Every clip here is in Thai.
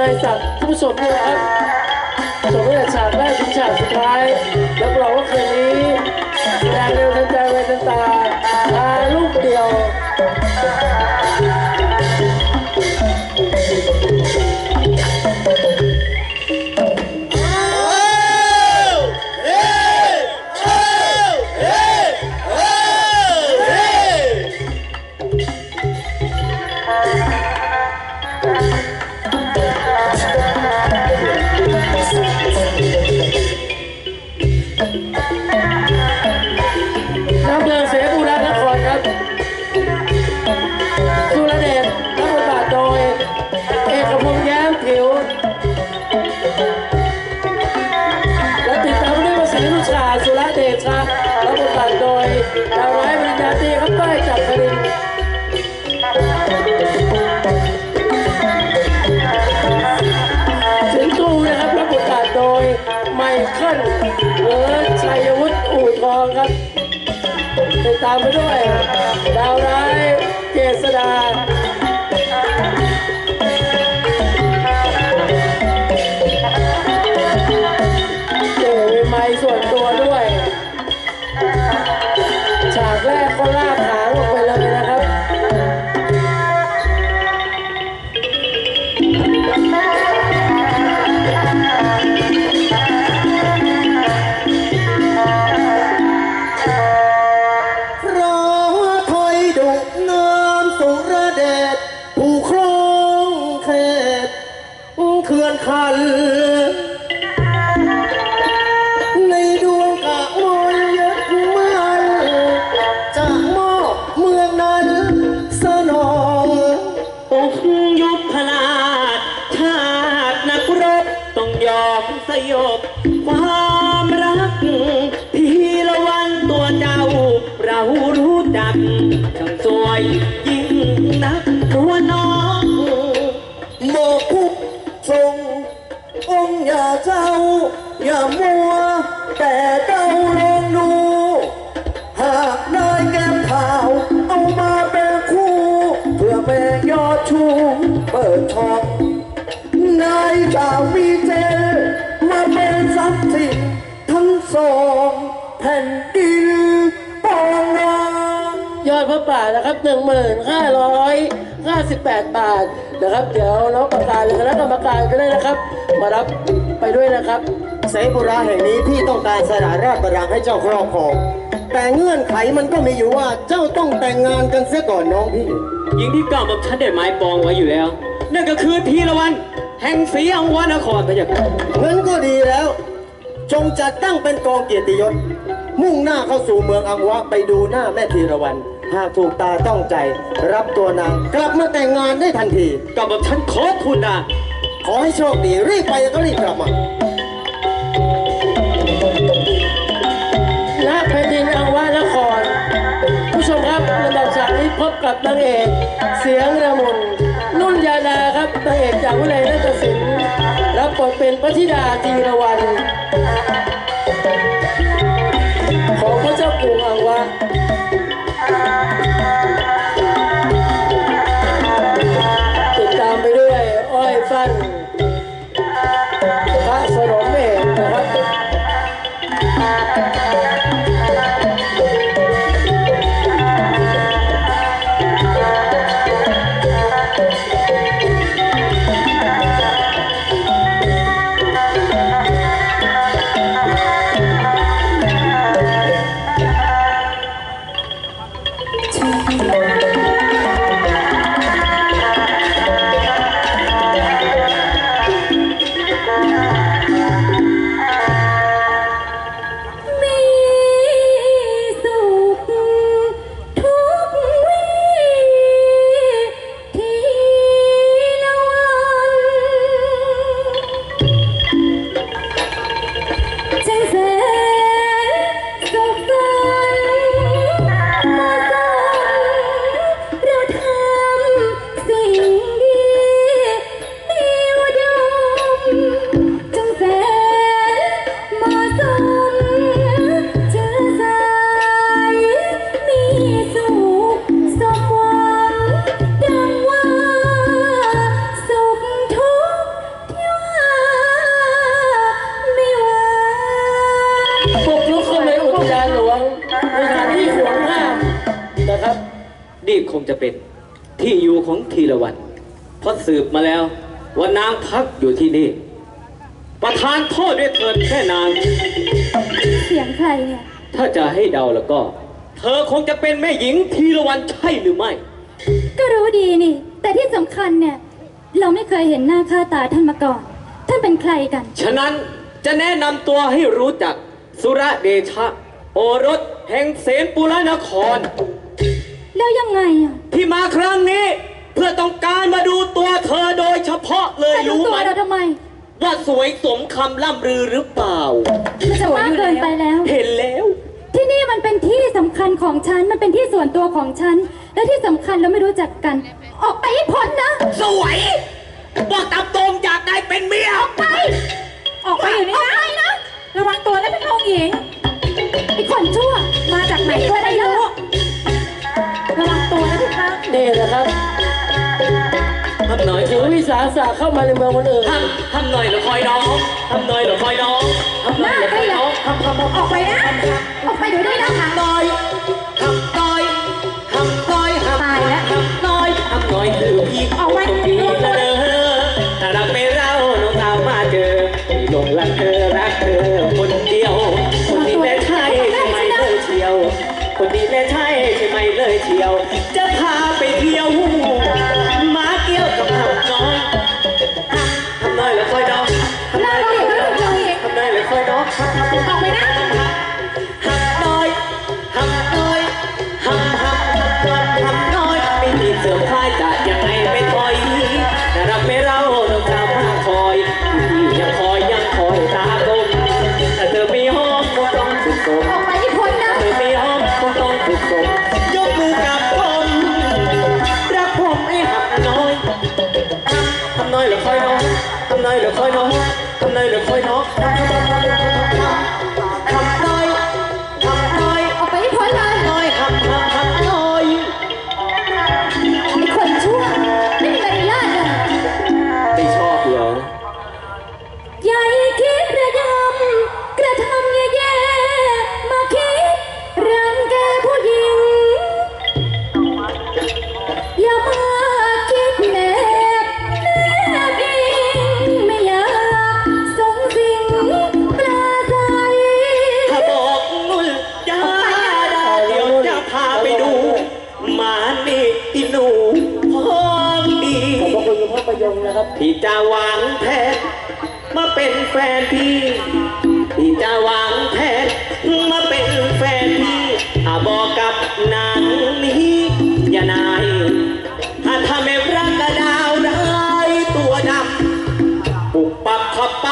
เฉลยสุดเฉลยสับท่านผู้ชมด้วยนะครับ ขั้นเอิร์ธชัยวุฒิอู่ทองครับติดตามไปด้วย ดาวร้ายเจษดา เสองแผ่นดินปองนางยอดพระป่านะครับ1,558บาทนะครับ เดี๋ยวน้องประกาศหรือคณะกรรมการก็ได้นะครับ มารับไปด้วยนะครับเสบุราแห่งนี้พี่ต้องการสละราชบัลลังก์ให้เจ้าครอบครอง แต่เงื่อนไขมันก็มีอยู่ว่าเจ้าต้องแต่งงานกันเสียก่อนน้องพี่ หญิงที่เก้ากับฉันได้หมายปองไว้อยู่แล้ว นั่นก็คือทีละวัน แห่งศรีอังวานครพระเจ้าค่ะงั้นก็ดีแล้ว จงจัดตั้งเป็นกองเกียรติยศ มุ่งหน้าเข้าสู่เมืองอังวะไปดูหน้าแม่ธีรวันหากถูกตาต้องใจ รับตัวนางกลับมาแต่งงานได้ทันทีกับฉันขอทุนนะขอให้โชคดีรีบไปแล้วก็รีบกลับมาณแผ่นดินอังวานคร ผู้ชมครับลำดับฉากนี้พบกับนางเอกเสียงระมุนนุ่นยาดาครับนางเอกจากวิเลยนาฏศิลป์ รับบทเป็นพระธิดาจีรวันของพระเจ้ากรุงอังวะ ทีละวันเพราะสืบมาแล้วว่านางพักอยู่ที่นี่ ประทานโทษด้วยเถิดแค่นาง เสียงใครเนี่ย ถ้าจะให้เดาแล้วก็ เธอคงจะเป็นแม่หญิงทีละวันใช่หรือไม่ ก็รู้ดีนี่ แต่ที่สำคัญเนี่ย เราไม่เคยเห็นหน้าค่าตาท่านมาก่อน ท่านเป็นใครกัน ฉะนั้นจะแนะนำตัวให้รู้จักสุรเดชะ โอรสแห่งเสนปุรนคร แล้วยังไงอะ ที่มาครั้งนี้ เพื่อต้องการมาดูตัวเธอโดยเฉพาะเลยแต่ดูรู้ตัไหวมเราทำไมว่าสวยสมคำล่ำลือหรือเปล่า มันจะมากเกินไปแล้ว เห็นแล้ว ที่นี่มันเป็นที่สำคัญของฉัน มันเป็นที่ส่วนตัวของฉัน และที่สำคัญเราไม่รู้จักกัน ออกไปให้พ้นนะ สวยบอกตามตรงอยากได้เป็นเมียไป ออกไปอยู่นี่นะนะระวังตัวนะเป็นองหญิงไอ้คนชั่ว มาจากไหนก็ไม่รู้ ระวังตัวนะพี่คะนี่นะครับทำหน่อยถือวิสาสะเข้ามาในเมืองคนอื่นทำทำหน่อยเหรอคอยน้องทำหน่อยเหรอคอยน้องทำหหน่อยน้าเหรอใคครอยอะน้องทำทำทำออกไปนะ ออกไปอยู่นี่นะทำหน่อยทำ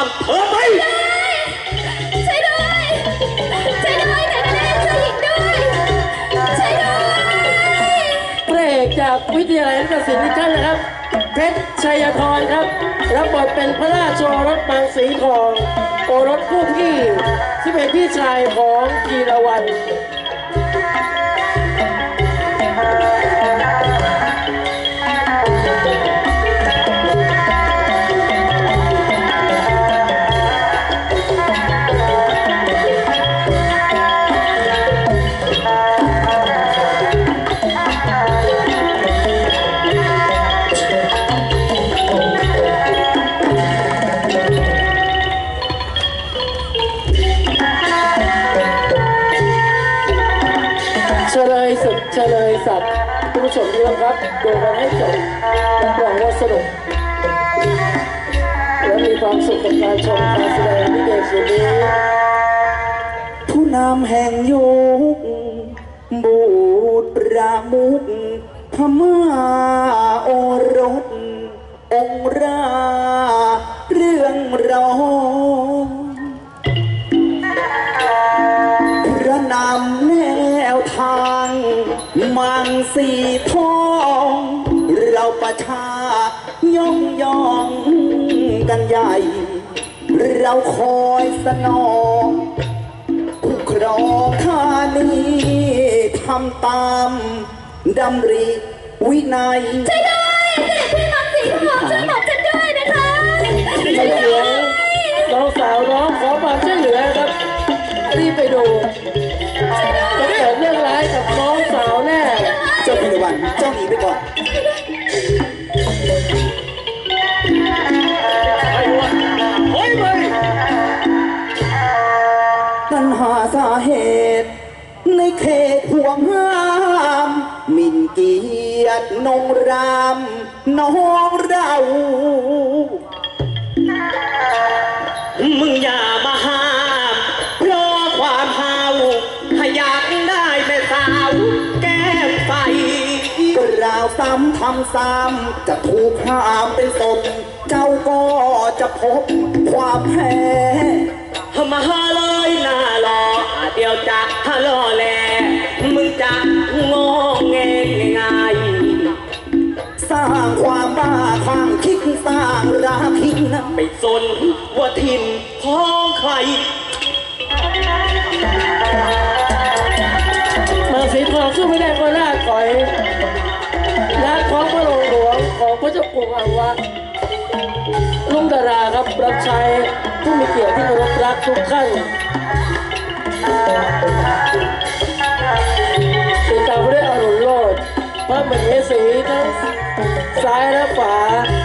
บขับปั๊มเธอไปช่วยด้วยช่วยด้วยแต่แม่ช่วยหญิงด้วยช่วยด้วยพระเอกจากวิทยาลัยนักศิลป์ทุกท่านนะครับ เพชรชัยธรครับ รับบทเป็นพระราชโอรสบางสีทอง โอรสผู้พี่ที่เป็นพี่ชายของกีรวัน รับดูกันให้จบรับรองว่าสนุกและมีความสุขกับการชมการแสดงที่เด็กสุดนี้ ผู้นำแห่งยุคบูตรประมุกพม่าโอรส องราเรื่องรองพระนำแนวทางมังสีทอง ย่องย่องกันใหญ่ เราคอยสนองผู้ครองข้านี้ทำตามดำริวินัยช่วยด้วยพี่มังสีทองช่วยบอกฉันด้วยนะคะในเสียงน้องสาวร้องขอความช่วยเหลือครับรีบไปดูจะเกิดเรื่องร้ายกับน้องสาวแน่ เจ้าพิรวันเจ้าหนีไปก่อน วงห้ามหมินเกียรตินงรามน้องเรา มึงอย่ามาห้าม เพราะความหาถ้าอยากได้แม่สาว แก้มใสก็ราวซ้ำทำซ้ำจะถูกห้ามเป็นศพเจ้าก็จะพบความแพ้มาเลยหน้ารอเดียวจะฮัลโหลแล ความบ้าคลั่งคิดสร้างราคินไม่สนว่าถิ่นของใครมืองสีทองสู้ไม่ได้ก็ล่าถอยและของพระหลวงของพระเจ้ากรุงอังวะลุงดาราครับรับใช้ผู้มีเกียรติที่เคารพรักทุกท่านติดตามไปด้วยอรุณโลดพระมเหสีทั้ง ซ้ายและขวานา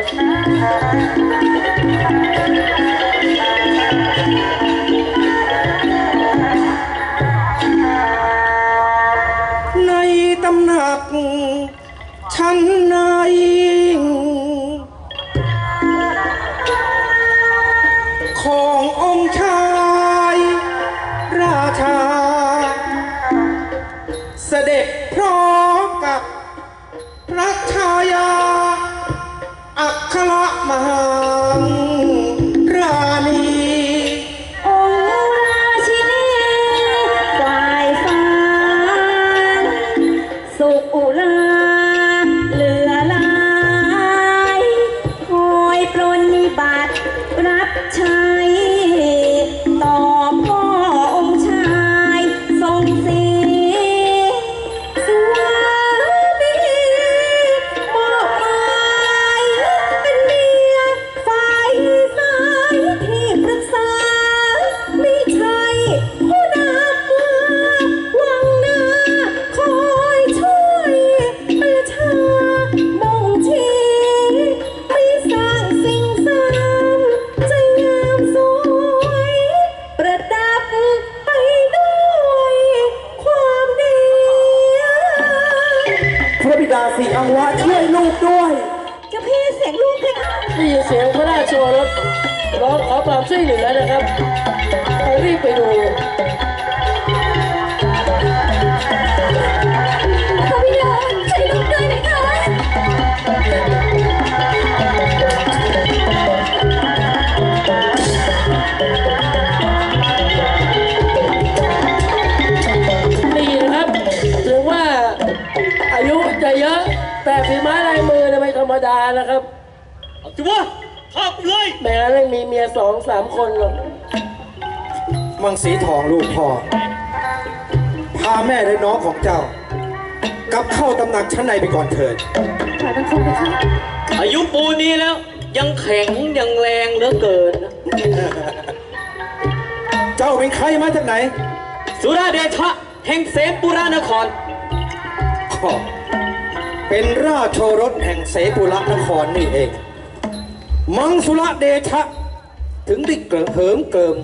ในตำหนักชั้นใน สียงพระราชโอรสร้องขอความช่วยเหลือนะครับไปรีบไปดูพระบิดาช่วยลูกด้วยนะคะได้ยินะครับถึงว่าอายุจะเยอะ แต่ฝีไม้ลายมือเนี่ยไม่ธรรมดานะครับ เอาจิวะ แม้กระทั่งมีเมียสองสามคนหรอกมังสีทองลูกพ่อ พาแม่และน้องของเจ้า กลับเข้าตำหนักชั้นในไปก่อนเถิด ขอต้องคุณนะคะอายุปูนนี้แล้ว ยังแข็งยังแรงเหลือเกินนะเจ้าเป็นใครมาจากไหนสุราเดชะแห่งเสมปุรานครพ่อเป็นราชโชรสแห่งเสปุระนครนี่เอง มังสุระเดชะ ถึงได้เกิดเหิมเกิม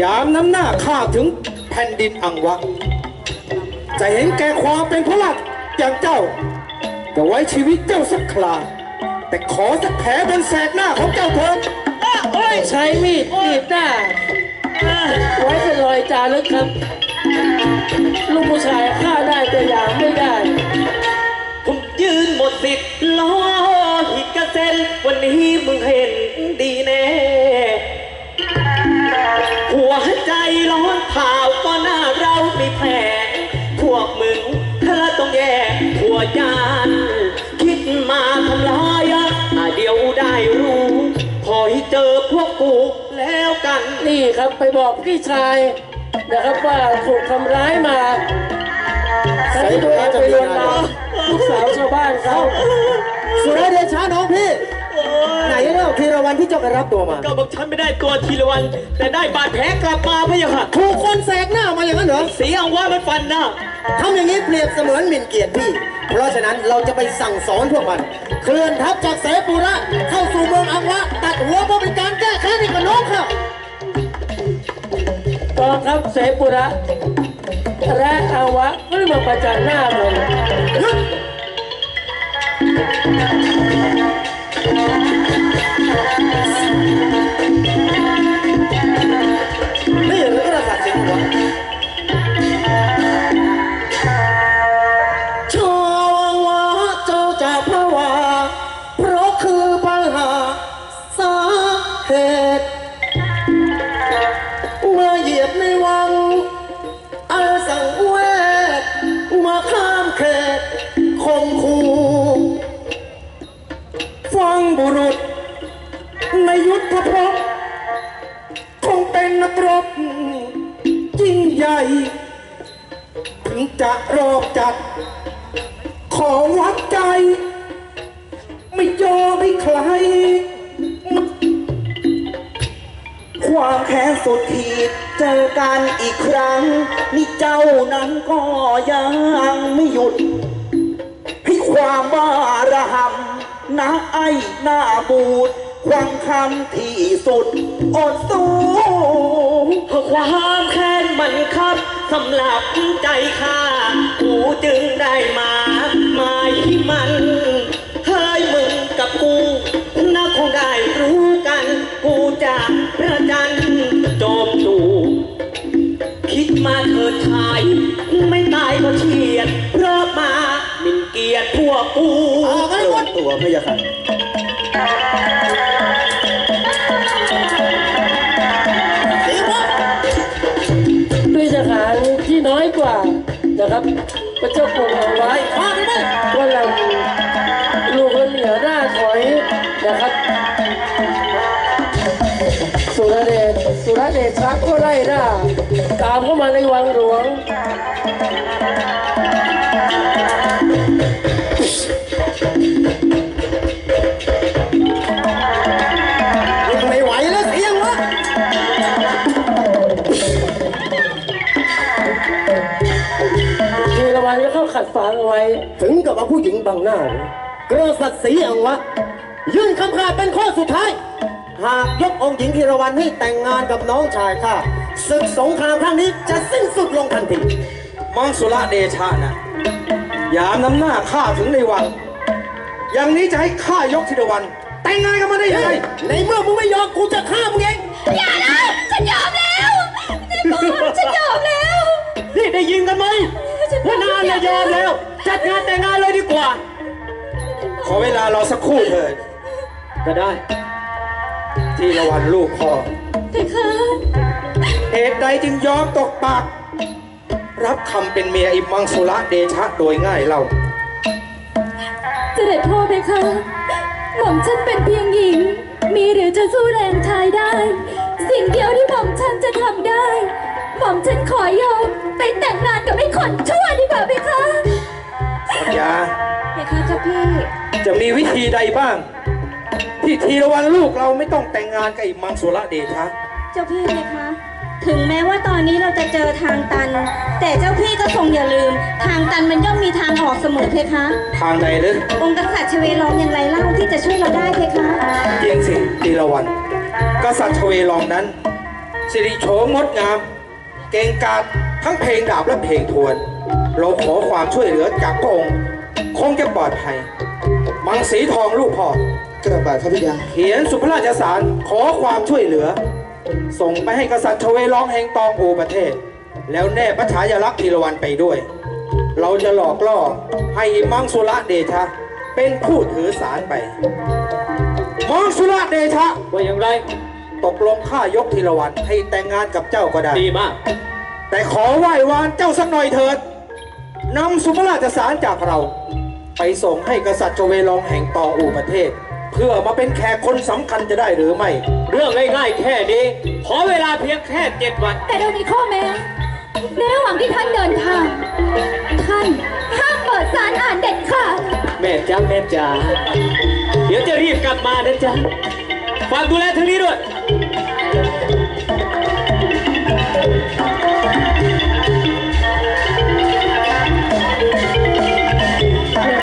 ยามน้ำหน้าข้าถึงแผ่นดินอังวะ จะเห็นแก่ความเป็นพระราชอย่างเจ้า จะไว้ชีวิตเจ้าสักครา แต่ขอสักแผลบนแสกหน้าของเจ้าเถิดใช้มีดมีดหน้า ไว้เป็นรอยจารึกครับ ลูกผู้ชายฆ่าได้แต่หยามไม่ได้ ผมยืนหมดสิทธิ์ล้อหิกกระ เซ็นวันนี้มึงเห็นดีแน่ หัวใจร้อนเผาก็หน้าเรามีแผลพวกมึงถ้าต้องแย่หัวยานคิดมาทำลายอะเดี๋ยวได้รู้พอให้เจอพวกกูแล้วกัน นี่ครับไปบอกพี่ชายนะครับว่าถูกทำร้ายมาใช้ตัวเองไปลวนลามลูกสาวชาวบ้านเขา สุรเดชาน้องพี่ไหนเล่าธีรวันที่เจ้าไปรับตัวมา ก็บอกฉันไม่ได้ตัวทีละวัน แต่ได้บาดแผลกลับมาพะยะค่ะถูกคนแสกหน้ามาอย่างนั้นเหรอเสียงว่ามันฟันหน้าทำอย่างนี้เปรียบเสมือนหมิ่นเกียรติพี่ เพราะฉะนั้นเราจะไปสั่งสอนพวกมัน เคลื่อนทัพจากเสปุระเข้าสู่เมืองอังวะ ตัดหัวเพื่อเป็นการแก้แค้นให้กับน้องเขากองทัพเสปุระและอาวะก็ได้มาประจันหน้ากัน หยุด Thank you. จะรอบจัด ขอวัดใจ ไม่ยอมให้ใคร ความแค้นสุดขีดเจอกันอีกครั้ง นี่เจ้านั้นก็ยังไม่หยุด ให้ความบ้าระหำนะไอ้หน้าบูดควังคำที่สุด อดสู้เพราะความแค้นมันครับ สำหรับใจข้ากูจึงได้มาหมายมันเฮ้ยมึงกับกูน่าคงได้รู้กัน กูจะประจันโจมตูคิดมาเถิดชาย ไม่ตายก็เฉียด เพราะมาหมิ่นเกียรติพวกกูเอาไปหมด ตัวพะยะค่ะ พระเจ้ากรุงเอาไว้มาไปได้ว่าเราลูกคนเหนือหน้าถอยนะครับ สุรเดชสุรเดชชักก็ไล่หน้าตามเข้ามาในวังหลวง ข้าขัดฝางเอาไว้ ถึงกับเอาผู้หญิงบังหน้าเลยกระสัตริย์สีอังวะ ยื่นคำขาดเป็นข้อสุดท้าย หากยกองค์หญิงธีรวันให้แต่งงานกับน้องชายข้าศึกสงครามครั้งนี้จะสิ้นสุดลงทันทีมังสุระเดชะนะยามน้ำหน้าข้าถึงในวัง อย่างนี้จะให้ข้ายกธิดวันแต่งงานกันมาได้ยังไงในเมื่อมึงไม่ยอมกูจะฆ่ามึงเองอย่านะฉันยอมแล้วนายพ่อฉันยอมแล้วนี่ได้ยินกันไหม ว่านานจะยอมแล้ว จัดงานแต่งงานเลยดีกว่า ขอเวลารอสักครู่เถิดก็ได้ ทีละวันลูกพ่อเพคะเหตุใดจึงยอมตกปาก รับคำเป็นเมียไอ้มังสุระเดชะโดยง่ายเล่าเสด็จพ่อเพคะหม่อมฉันเป็นเพียงหญิง มีหรือจะสู้แรงชายได้ สิ่งเดียวที่หม่อมฉันจะทำได้ หม่อมฉันขอยอมไปแต่งงานกับไอ้คนชั่วดีกว่าเพคะสัญญาเพคะเจ้าพี่ จะมีวิธีใดบ้าง ที่ทีละวันลูกเราไม่ต้องแต่งงานกับไอ้มังสุระเดชะเจ้าพี่เพคะ ถึงแม้ว่าตอนนี้เราจะเจอทางตัน แต่เจ้าพี่ก็ทรงอย่าลืม ทางตันมันย่อมมีทางออกเสมอเพคะ ทางใดหรือองค์กษัตริย์ชเวลองอย่างไรเล่าที่จะช่วยเราได้เพคะเพียงสิทีละวัน กษัตริย์ชเวลองนั้น สิริโฉมงดงาม เก่งกาจทั้งเพลงดาบและเพลงทวน เราขอความช่วยเหลือจากพระองค์คงจะปลอดภัย มังสีทองลูกพ่อ กระบาดพระพิยาเขียนสุพระราชสารขอความช่วยเหลือ ส่งไปให้กษัตริย์ชเวลองแห่งตองโอประเทศ แล้วแน่พระฉายาลักษณ์ทีละวันไปด้วย เราจะหลอกล่อให้มังสุระเดชะ เป็นผู้ถือสารไป มังสุระเดชะว่าอย่างไร ตกลงข้ายกทีละวันให้แต่งงานกับเจ้าก็ได้ ดีมาก แต่ขอไหว้วานเจ้าสักหน่อยเถิดนำสุภราชสารจากเรา ไปส่งให้กษัตริย์จเวลองแห่งตองอูประเทศ เพื่อมาเป็นแขกคนสำคัญจะได้หรือไม่ เรื่องง่ายๆแค่นี้ ขอเวลาเพียงแค่เจ็ดวัน แต่เรามีข้อแม้ ในระหว่างที่ท่านเดินทาง ท่านห้ามเปิดสารอ่านเด็ดขาดแม่จ้าแม่จ๋าเดี๋ยวจะรีบกลับมานะจ๊ะ ฝาก